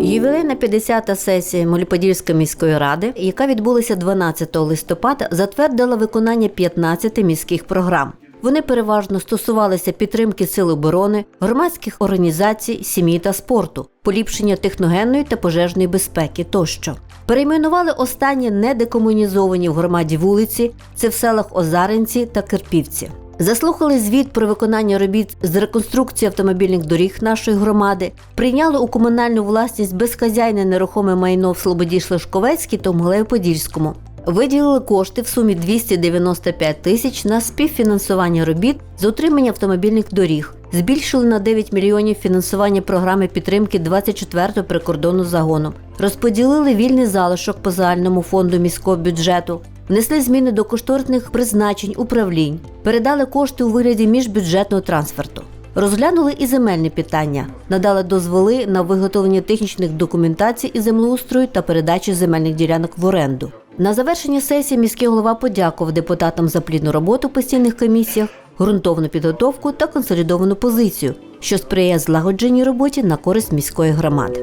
Ювілейна 50-та сесія Моліподільської міської ради, яка відбулася 12 листопада, затвердила виконання 15 міських програм. Вони переважно стосувалися підтримки сил оборони, громадських організацій, сім'ї та спорту, поліпшення техногенної та пожежної безпеки тощо. Перейменували останні недекомунізовані в громаді вулиці, це в селах Озаринці та Кирпівці. Заслухали звіт про виконання робіт з реконструкції автомобільних доріг нашої громади, прийняли у комунальну власність безхазяйне нерухоме майно в Слободі Шлешковецькій та Мглею-Подільському. Виділили кошти в сумі 295 тисяч на співфінансування робіт з утримання автомобільних доріг. Збільшили на 9 мільйонів фінансування програми підтримки 24-го прикордонного загону. Розподілили вільний залишок по загальному фонду міського бюджету. Внесли зміни до кошторисних призначень управлінь, передали кошти у вигляді міжбюджетного трансферту. Розглянули і земельні питання, надали дозволи на виготовлення технічних документацій і землеустрою та передачі земельних ділянок в оренду. На завершення сесії міський голова подякував депутатам за плідну роботу в постійних комісіях, ґрунтовну підготовку та консолідовану позицію, що сприяє злагодженій роботі на користь міської громади.